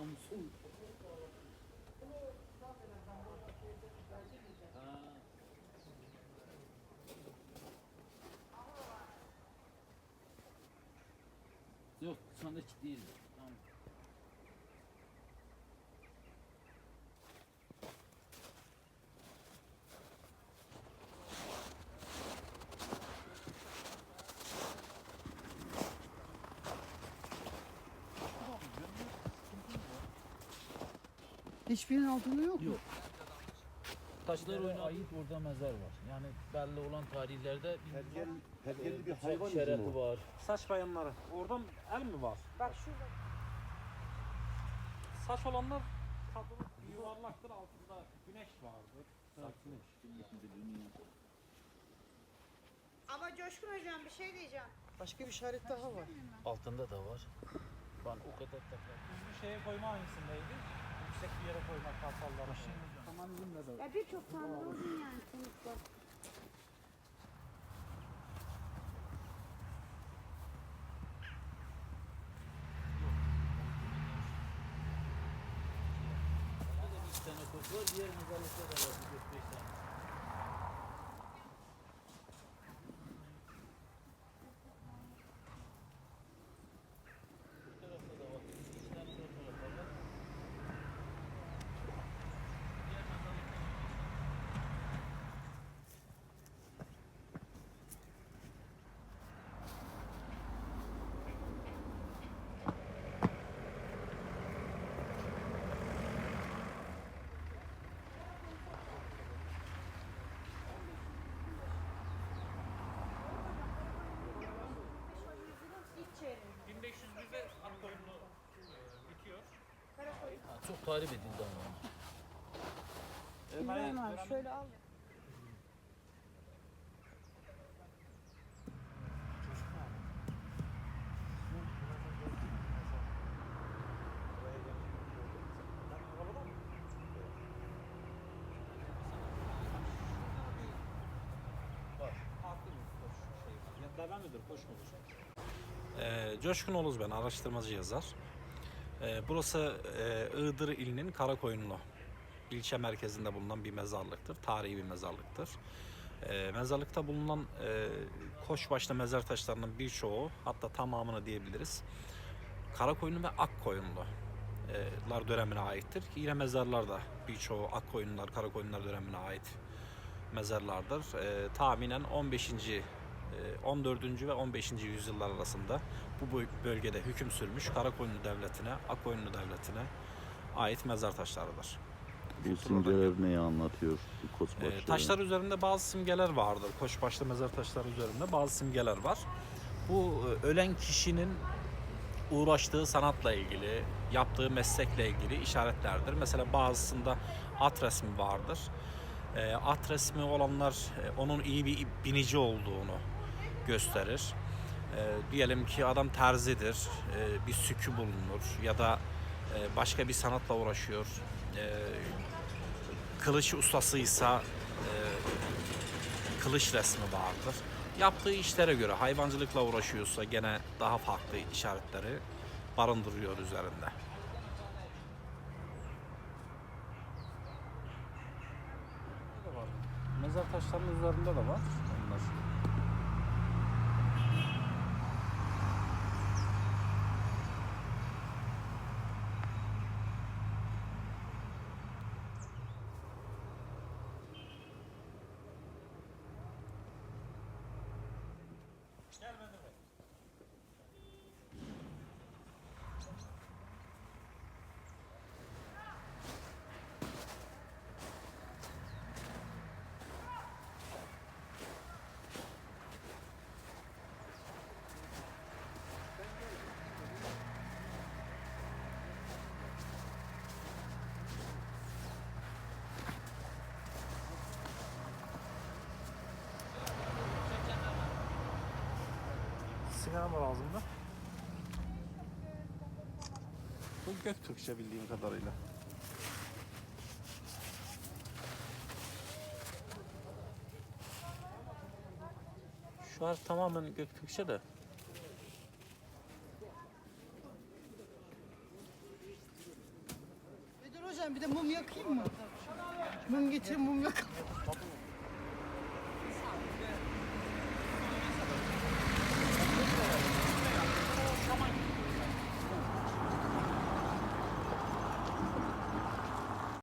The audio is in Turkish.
Samsun. Ha. Yok şu anda hiç Hiçbirinin altında yok. mu? Yok. Taşlar oyuna ait orada mezar var. Yani belli olan tarihlerde bir Hergel, hergelli bir hayvan izi şerefi mi? var. Saç bayanları. Oradan el mi var? Bak şurada. Saç olanlar kadın yuvarlaktır altında güneş vardır. Ama Coşkun hocam bir şey diyeceğim. Başka bir işaret daha var. Altında da var. Ben o kadar takar. Bir şeye koyma hangisindeydi? Yüksek bir yere koymak kartalları. Tamam bununla da. Ya birçok tane uzun yani sonuçta. Bir tane var, diğer mezarlıkta da var. bir dört beş tane. Bu tarafta da var. İki tane de o tarafta var. Diğer mezarlıkta da var. İlk çeyreği. 1500 bize at koyunu bitiyor. Ha, Çok tarif edildi ama. İbrahim abi şöyle al. Mudur? Ee, Coşkun Oluz ben, araştırmacı yazar. Ee, burası e, Iğdır ilinin Karakoyunlu ilçe merkezinde bulunan bir mezarlıktır. Tarihi bir mezarlıktır. Ee, mezarlıkta bulunan e, koçbaşlı mezar taşlarının birçoğu, hatta tamamını diyebiliriz. Karakoyunlu ve Akkoyunlu e, lar dönemine aittir. Yine mezarlar da birçoğu Akkoyunlular, Karakoyunlular dönemine ait mezarlardır. E, tahminen 15. e, 14. ve 15. yüzyıllar arasında bu böl- bölgede hüküm sürmüş Karakoyunlu Devleti'ne, Akkoyunlu Devleti'ne ait mezar taşlarıdır. Bu simgeler neyi anlatıyor? Bu koçbaşları? E, taşlar üzerinde bazı simgeler vardır. Koçbaşlı mezar taşları üzerinde bazı simgeler var. Bu e, ölen kişinin uğraştığı sanatla ilgili, yaptığı meslekle ilgili işaretlerdir. Mesela bazısında at resmi vardır. E, at resmi olanlar e, onun iyi bir binici olduğunu gösterir. E, diyelim ki adam terzidir, e, bir sükü bulunur ya da e, başka bir sanatla uğraşıyor. E, kılıç ustasıysa e, kılıç resmi vardır. Yaptığı işlere göre hayvancılıkla uğraşıyorsa gene daha farklı işaretleri barındırıyor üzerinde. Mezar taşlarının üzerinde de var. Onlar. Sigara var ağzımda. Bu Göktürkçe bildiğim kadarıyla. Şu harf tamamen Göktürkçe de. Ben bir de mum yakayım mı? Mum getir mum yak.